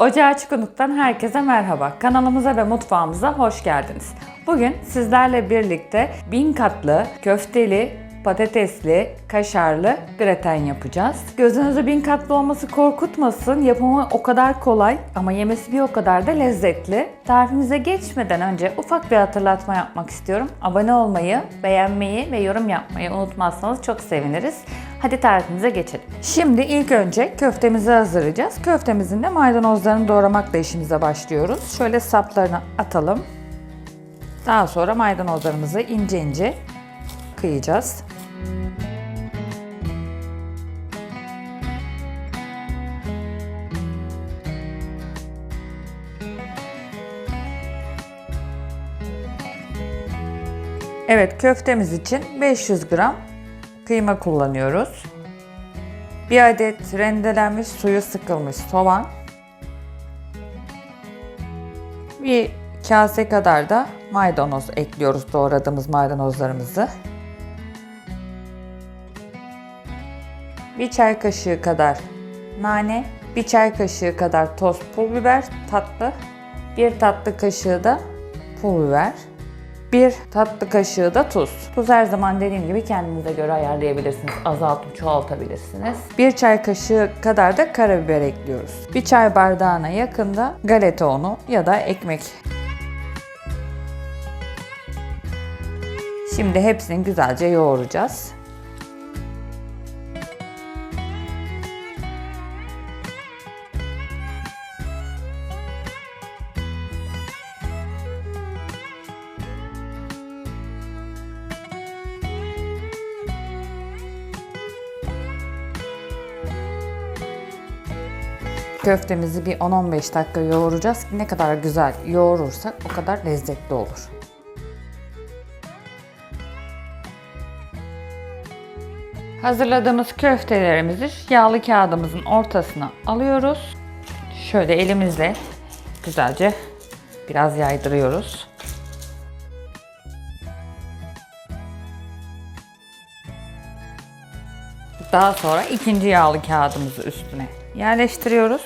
Ocağı Çukunuk'tan herkese merhaba. Kanalımıza ve mutfağımıza hoş geldiniz. Bugün sizlerle birlikte bin katlı, köfteli, patatesli, kaşarlı graten yapacağız. Gözünüzü bin katlı olması korkutmasın. Yapımı o kadar kolay ama yemesi bir o kadar da lezzetli. Tarifimize geçmeden önce ufak bir hatırlatma yapmak istiyorum. Abone olmayı, beğenmeyi ve yorum yapmayı unutmazsanız çok seviniriz. Hadi tarifimize geçelim. Şimdi ilk önce köftemizi hazırlayacağız. Köftemizin de maydanozlarını doğramakla işimize başlıyoruz. Şöyle saplarını atalım. Daha sonra maydanozlarımızı ince ince kıyacağız. Evet köftemiz için 500 gram kıyma kullanıyoruz. Bir adet rendelenmiş suyu sıkılmış soğan. Bir kase kadar da maydanoz ekliyoruz doğradığımız maydanozlarımızı. Bir çay kaşığı kadar nane, bir çay kaşığı kadar toz pul biber tatlı, bir tatlı kaşığı da pul biber, bir tatlı kaşığı da tuz. Tuz her zaman dediğim gibi kendinize göre ayarlayabilirsiniz. Azaltıp çoğaltabilirsiniz. Bir çay kaşığı kadar da karabiber ekliyoruz. Bir çay bardağına yakında galeta unu ya da ekmek Şimdi hepsini güzelce yoğuracağız. Köftemizi bir 10-15 dakika yoğuracağız. Ne kadar güzel yoğurursak o kadar lezzetli olur. Hazırladığımız köftelerimizi yağlı kağıdımızın ortasına alıyoruz. Şöyle elimizle güzelce biraz yaydırıyoruz. Daha sonra ikinci yağlı kağıdımızı üstüne yerleştiriyoruz.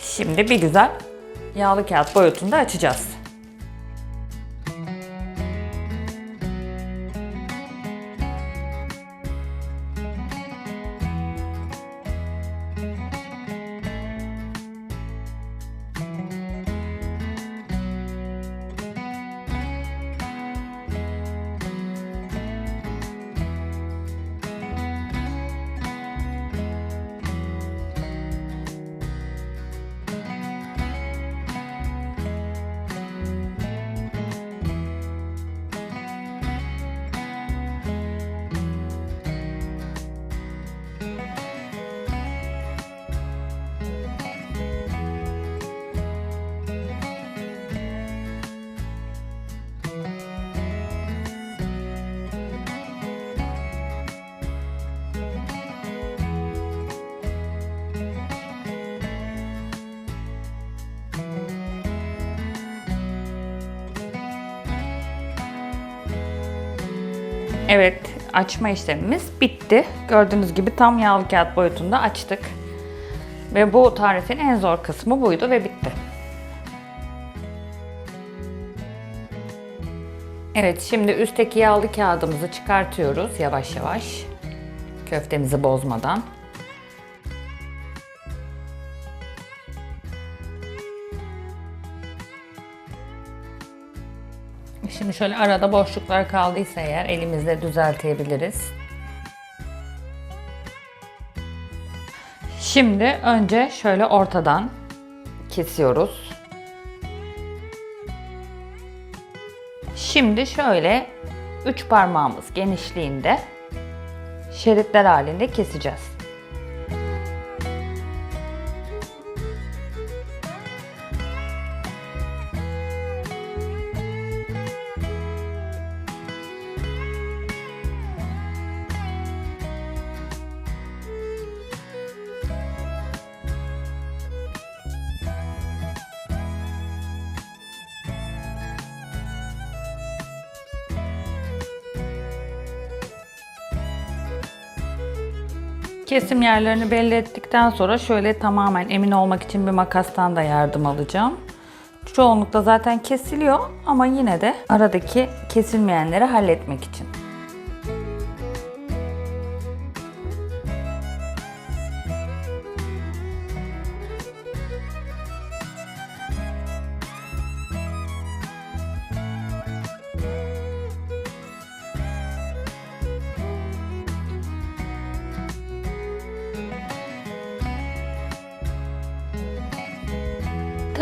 Şimdi bir güzel yağlı kağıt boyutunda açacağız. Evet, açma işlemimiz bitti. Gördüğünüz gibi tam yağlı kağıt boyutunda açtık. Ve bu tarifin en zor kısmı buydu ve bitti. Evet, şimdi üstteki yağlı kağıdımızı çıkartıyoruz yavaş yavaş. Köftemizi bozmadan. Şimdi şöyle arada boşluklar kaldıysa eğer elimizle düzeltebiliriz. Şimdi önce şöyle ortadan kesiyoruz. Şimdi şöyle 3 parmağımız genişliğinde şeritler halinde keseceğiz. Kesim yerlerini belli ettikten sonra şöyle tamamen emin olmak için bir makastan da yardım alacağım. Çoğunlukla zaten kesiliyor ama yine de aradaki kesilmeyenleri halletmek için.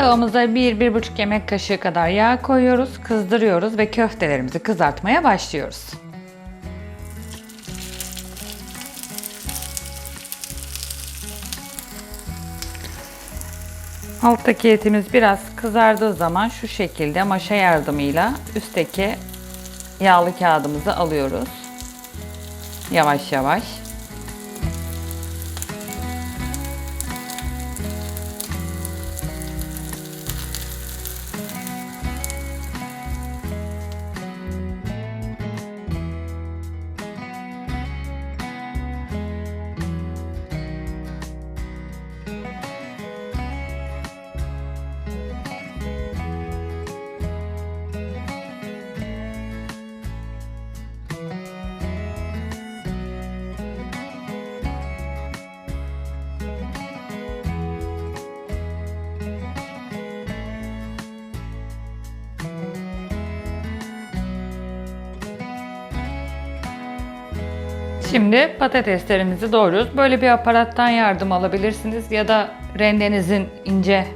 Tavamıza 1-1,5 yemek kaşığı kadar yağ koyuyoruz, kızdırıyoruz ve köftelerimizi kızartmaya başlıyoruz. Alttaki etimiz biraz kızardığı zaman şu şekilde maşa yardımıyla üstteki yağlı kağıdımızı alıyoruz. Yavaş yavaş. Şimdi patateslerimizi doğruyoruz. Böyle bir aparattan yardım alabilirsiniz ya da rendenizin ince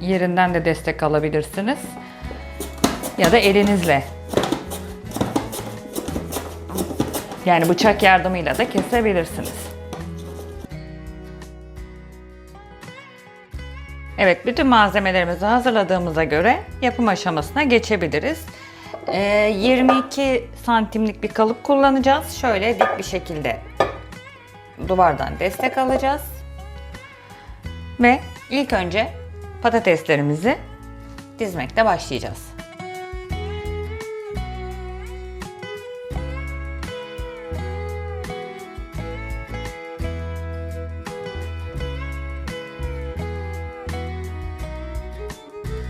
yerinden de destek alabilirsiniz. Ya da elinizle. Yani bıçak yardımıyla da kesebilirsiniz. Evet, bütün malzemelerimizi hazırladığımıza göre yapım aşamasına geçebiliriz. Ee, 22 santimlik bir kalıp kullanacağız. Şöyle dik bir şekilde duvardan destek alacağız. Ve ilk önce patateslerimizi dizmekle başlayacağız.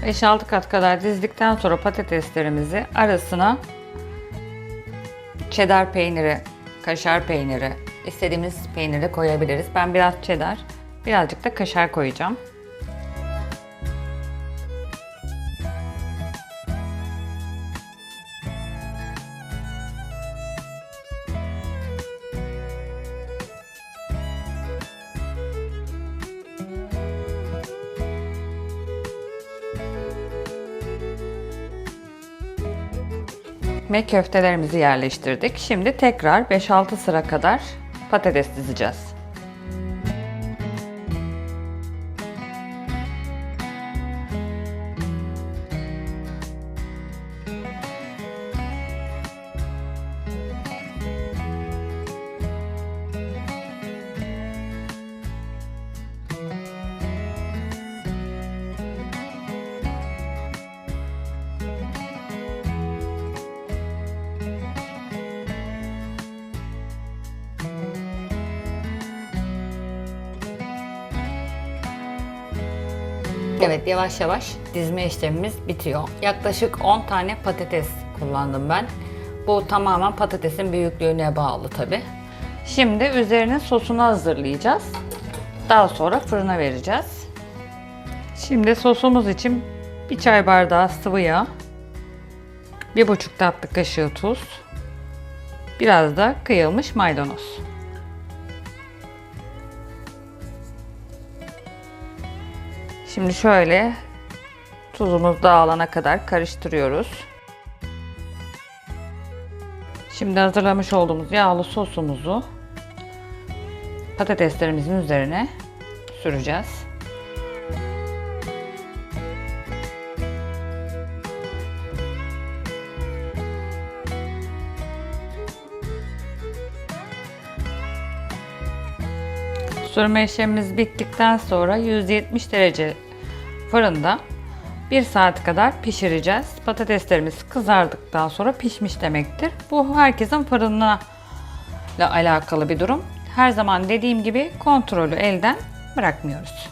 Beş altı kat kadar dizdikten sonra patateslerimizi arasına cheddar peyniri, kaşar peyniri, istediğimiz peyniri koyabiliriz. Ben biraz cheddar, birazcık da kaşar koyacağım. Ve köftelerimizi yerleştirdik. Şimdi tekrar 5-6 sıra kadar patates dizeceğiz. Evet yavaş yavaş dizme işlemimiz bitiyor. Yaklaşık 10 tane patates kullandım ben. Bu tamamen patatesin büyüklüğüne bağlı tabi. Şimdi üzerine sosunu hazırlayacağız. Daha sonra fırına vereceğiz. Şimdi sosumuz için bir çay bardağı sıvı yağ, bir buçuk tatlı kaşığı tuz, biraz da kıyılmış maydanoz. Şimdi şöyle tuzumuz dağılana kadar karıştırıyoruz. Şimdi hazırlamış olduğumuz yağlı sosumuzu patateslerimizin üzerine süreceğiz. Sürme işlemimiz bittikten sonra 170 derece fırında 1 saat kadar pişireceğiz. Patateslerimiz kızardıktan sonra pişmiş demektir. Bu herkesin fırınına ile alakalı bir durum. her zaman dediğim gibi kontrolü elden bırakmıyoruz.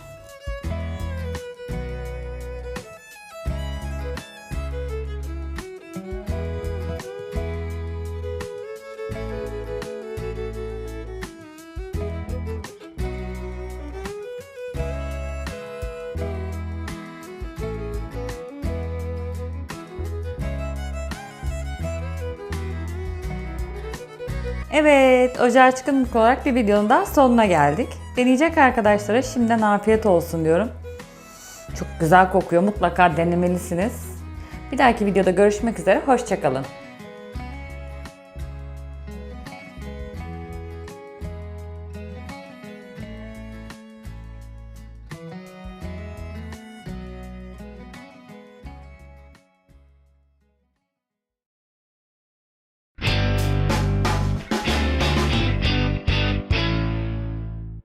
Evet, ocağı olarak bir videonun daha sonuna geldik. Deneyecek arkadaşlara şimdiden afiyet olsun diyorum. Çok güzel kokuyor, mutlaka denemelisiniz. Bir dahaki videoda görüşmek üzere, hoşçakalın.